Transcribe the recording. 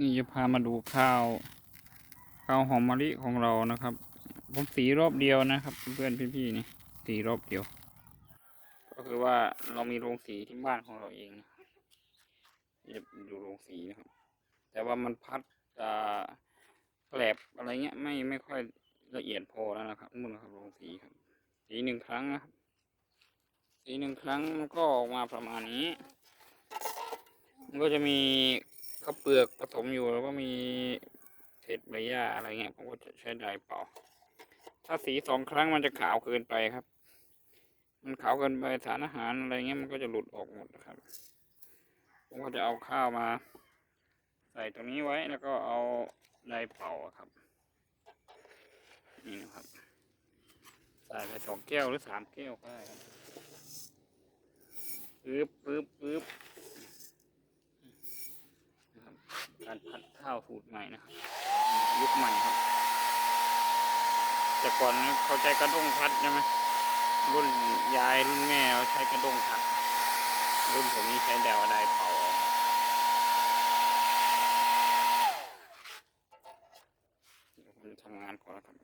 นี่จะพามาดูข้าวข้าวหอมมะลิของเรานะครับ ผมสีรอบเดียวนะครับเพื่อนพี่ๆนี่สีรอบเดียว ก็คือว่าเรามีโรงสีที่บ้านของเราเองนะครับจะดูโรงสีนะครับ แต่ว่ามันพัดแกลบอะไรเงี้ยไม่ไม่ค่อยละเอียดพอแล้วนะครับนู่นนะครับโรงสีครับ สีหนึ่งครั้งนะครับสีหนึ่งครั้งมันก็ออกมาประมาณนี้มันก็จะมี ข้าวเปลือกผสมอยู่แล้วก็มีเศษใบหญ้าอะไรเงี้ยผมก็จะใช้ไดร์เป่า ถ้าสีสองครั้งมันจะขาวเกินไปครับ มันขาวเกินไปสารอาหารอะไรเงี้ยมันก็จะหลุดออกหมดนะครับ ผมก็จะเอาข้าวมา ใส่ตรงนี้ไว้แล้วก็เอาไดร์เป่าครับ นี่นะครับใส่ไปสองแก้วหรือสามแก้วก็ได้ปึ๊บปึ๊บปึ๊บ การพัดข้าวสูตรใหม่นะครับยุคใหม่ครับ แต่ก่อนเขาใช้กระด้งพัดใช่ไหมรุ่นยายรุ่นแม่เขาใช้กระด้งพัด รุ่นผมนี้ใช้แดวไดเป่าทำงานก่อนครับ